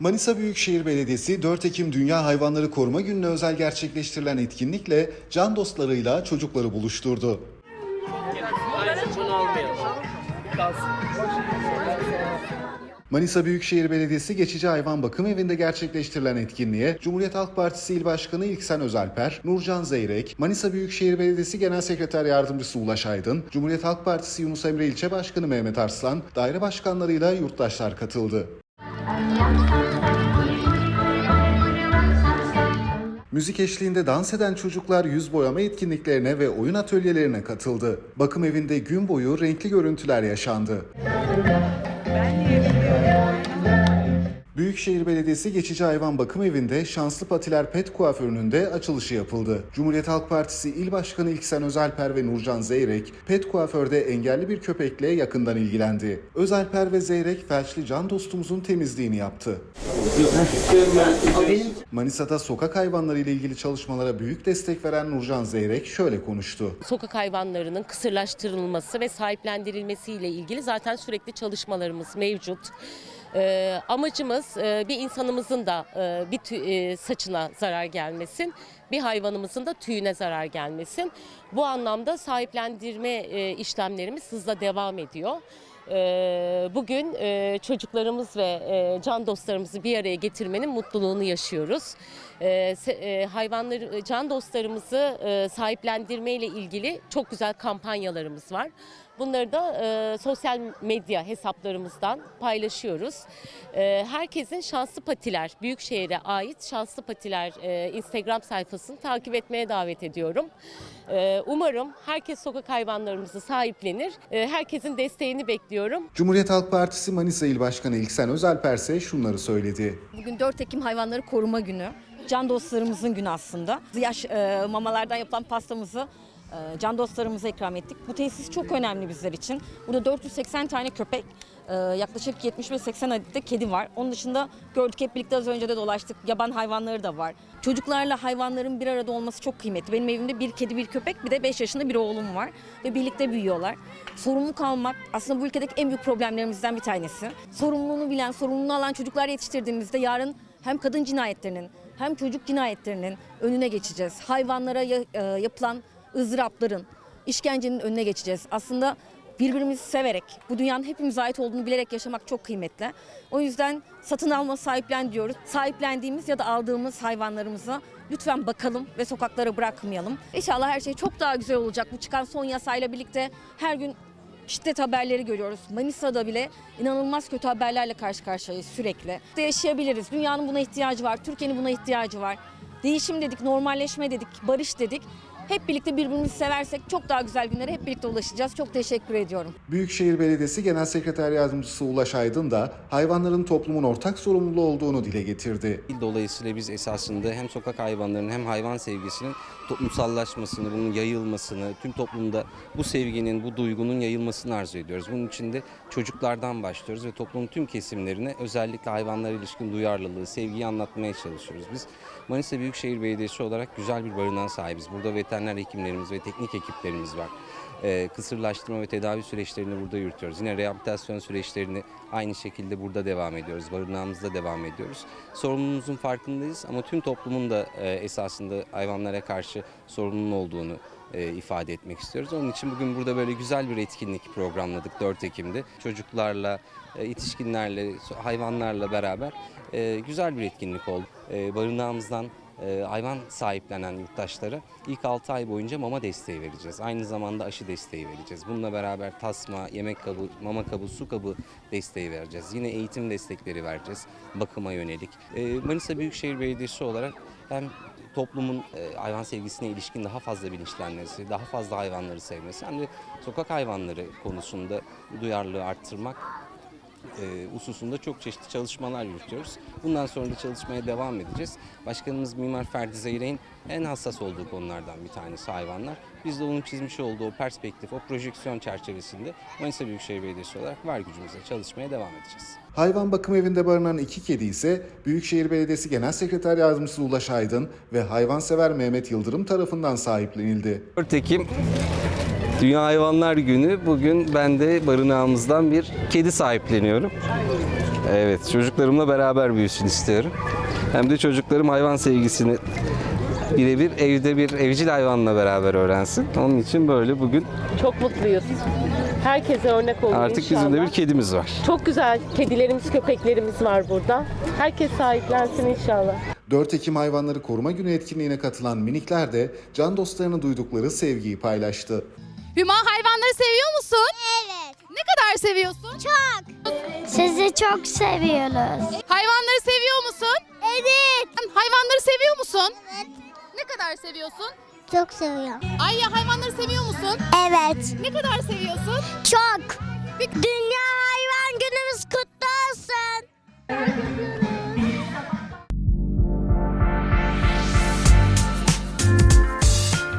Manisa Büyükşehir Belediyesi 4 Ekim Dünya Hayvanları Koruma Günü'ne özel gerçekleştirilen etkinlikle can dostlarıyla çocukları buluşturdu. Manisa Büyükşehir Belediyesi Geçici Hayvan Bakım Evi'nde gerçekleştirilen etkinliğe Cumhuriyet Halk Partisi İl Başkanı İlksen Özelper, Nurcan Zeyrek, Manisa Büyükşehir Belediyesi Genel Sekreter Yardımcısı Ulaş Aydın, Cumhuriyet Halk Partisi Yunus Emre İlçe Başkanı Mehmet Arslan, daire başkanlarıyla yurttaşlar katıldı. Müzik eşliğinde dans eden çocuklar yüz boyama etkinliklerine ve oyun atölyelerine katıldı. Bakım evinde gün boyu renkli görüntüler yaşandı. Büyükşehir Belediyesi Geçici Hayvan Bakım Evi'nde Şanslı Patiler Pet Kuaförü'nün de açılışı yapıldı. Cumhuriyet Halk Partisi İl Başkanı İlksen Özelper ve Nurcan Zeyrek, Pet Kuaför'de engelli bir köpekle yakından ilgilendi. Özelper ve Zeyrek felçli can dostumuzun temizliğini yaptı. Manisa'da sokak hayvanları ile ilgili çalışmalara büyük destek veren Nurcan Zeyrek şöyle konuştu. sokak hayvanlarının kısırlaştırılması ve sahiplendirilmesi ile ilgili zaten sürekli çalışmalarımız mevcut. Ee, amacımız e, bir insanımızın da e, bir tü- e, saçına zarar gelmesin, bir hayvanımızın da tüyüne zarar gelmesin. Bu anlamda sahiplendirme e, işlemlerimiz hızla devam ediyor. Ee, Bugün e, çocuklarımız ve e, can dostlarımızı bir araya getirmenin mutluluğunu yaşıyoruz. Se- e, Hayvanları, can dostlarımızı e, sahiplendirme ile ilgili çok güzel kampanyalarımız var. Bunları da e, sosyal medya hesaplarımızdan paylaşıyoruz. E, herkesin Şanslı Patiler, Büyükşehir'e ait Şanslı Patiler e, Instagram sayfasını takip etmeye davet ediyorum. E, umarım herkes sokak hayvanlarımızı sahiplenir. E, herkesin desteğini bekliyorum. Cumhuriyet Halk Partisi Manisa İl Başkanı İlksen Özelper ise şunları söyledi. Bugün 4 Ekim Hayvanları Koruma Günü. Can dostlarımızın günü aslında. Yaş e, mamalardan yapılan pastamızı can dostlarımıza ikram ettik. Bu tesis çok önemli bizler için. Burada 480 tane köpek, e, yaklaşık 75-80 adet de kedi var. Onun dışında gördük hep birlikte az önce de dolaştık. Yaban hayvanları da var. Çocuklarla hayvanların bir arada olması çok kıymetli. Benim evimde bir kedi, bir köpek, bir de 5 yaşında bir oğlum var. Ve birlikte büyüyorlar. Sorumluluk almak aslında bu ülkedeki en büyük problemlerimizden bir tanesi. Sorumluluğunu bilen, sorumluluğunu alan çocuklar yetiştirdiğimizde yarın hem kadın cinayetlerinin hem çocuk cinayetlerinin önüne geçeceğiz. Hayvanlara e, yapılan ızdırapların, işkencenin önüne geçeceğiz. Aslında birbirimizi severek, bu dünyanın hepimize ait olduğunu bilerek yaşamak çok kıymetli. O yüzden satın alma sahiplen diyoruz. Sahiplendiğimiz ya da aldığımız hayvanlarımıza lütfen bakalım ve sokaklara bırakmayalım. İnşallah her şey çok daha güzel olacak. Bu çıkan son yasayla birlikte her gün şiddet haberleri görüyoruz. Manisa'da bile inanılmaz kötü haberlerle karşı karşıyayız sürekli. İşte yaşayabiliriz. Dünyanın buna ihtiyacı var. Türkiye'nin buna ihtiyacı var. Değişim dedik, normalleşme dedik, barış dedik. Hep birlikte birbirimizi seversek çok daha güzel günlere hep birlikte ulaşacağız. Çok teşekkür ediyorum. Büyükşehir Belediyesi Genel Sekreter Yardımcısı Ulaş Aydın da hayvanların toplumun ortak sorumluluğu olduğunu dile getirdi. Dolayısıyla biz esasında hem sokak hayvanlarının hem hayvan sevgisinin toplumsallaşmasını, bunun yayılmasını, tüm toplumda bu sevginin, bu duygunun yayılmasını arzu ediyoruz. Bunun için de çocuklardan başlıyoruz ve toplumun tüm kesimlerine özellikle hayvanlara ilişkin duyarlılığı, sevgiyi anlatmaya çalışıyoruz. Biz Manisa Büyükşehir Belediyesi olarak güzel bir barınağa sahibiz. Burada veteriner hekimlerimiz ve teknik ekiplerimiz var. Ee, kısırlaştırma ve tedavi süreçlerini burada yürütüyoruz. Yine rehabilitasyon süreçlerini aynı şekilde burada devam ediyoruz. Barınağımızda devam ediyoruz. Sorumluluğumuzun farkındayız ama tüm toplumun da e, esasında hayvanlara karşı sorumluluğun olduğunu e, ifade etmek istiyoruz. Onun için bugün burada böyle güzel bir etkinlik programladık 4 Ekim'de. Çocuklarla, e, yetişkinlerle, hayvanlarla beraber e, güzel bir etkinlik oldu. E, barınağımızdan e, hayvan sahiplenen yurttaşlara ilk 6 ay boyunca mama desteği vereceğiz. Aynı zamanda aşı desteği vereceğiz. Bununla beraber tasma, yemek kabı, mama kabı, su kabı desteği vereceğiz. Yine eğitim destekleri vereceğiz bakıma yönelik. E, Manisa Büyükşehir Belediyesi olarak hem toplumun e, hayvan sevgisine ilişkin daha fazla bilinçlenmesi, daha fazla hayvanları sevmesi hem de sokak hayvanları konusunda duyarlılığı arttırmak e, hususunda çok çeşitli çalışmalar yürütüyoruz. Bundan sonra da çalışmaya devam edeceğiz. Başkanımız Mimar Ferdi Zeyrek'in en hassas olduğu konulardan bir tanesi hayvanlar. Biz de onun çizmiş olduğu o perspektif, o projeksiyon çerçevesinde Manisa Büyükşehir Belediyesi olarak var gücümüzle çalışmaya devam edeceğiz. Hayvan bakım evinde barınan iki kedi ise Büyükşehir Belediyesi Genel Sekreter Yardımcısı Ulaş Aydın ve hayvansever Mehmet Yıldırım tarafından sahiplenildi. 4 Ekim Dünya Hayvanlar Günü. Bugün ben de barınağımızdan bir kedi sahipleniyorum. Evet, çocuklarımla beraber büyüsün istiyorum. Hem de çocuklarım hayvan sevgisini birebir evde bir evcil hayvanla beraber öğrensin. Onun için böyle bugün Çok mutluyuz. Herkese örnek olur artık inşallah. bizim de bir kedimiz var. Çok güzel kedilerimiz, köpeklerimiz var burada. Herkes sahiplensin inşallah. 4 Ekim Hayvanları Koruma Günü etkinliğine katılan minikler de can dostlarına duydukları sevgiyi paylaştı. Hüma hayvanları seviyor musun? Evet. Ne kadar seviyorsun? Çok. Sizi çok seviyoruz. Hayvanları seviyor musun? Evet. Hayvanları seviyor musun? Evet. Ne kadar seviyorsun? Çok seviyorum. Ayya hayvanları seviyor musun? Evet. Ne kadar seviyorsun? Çok. Dünya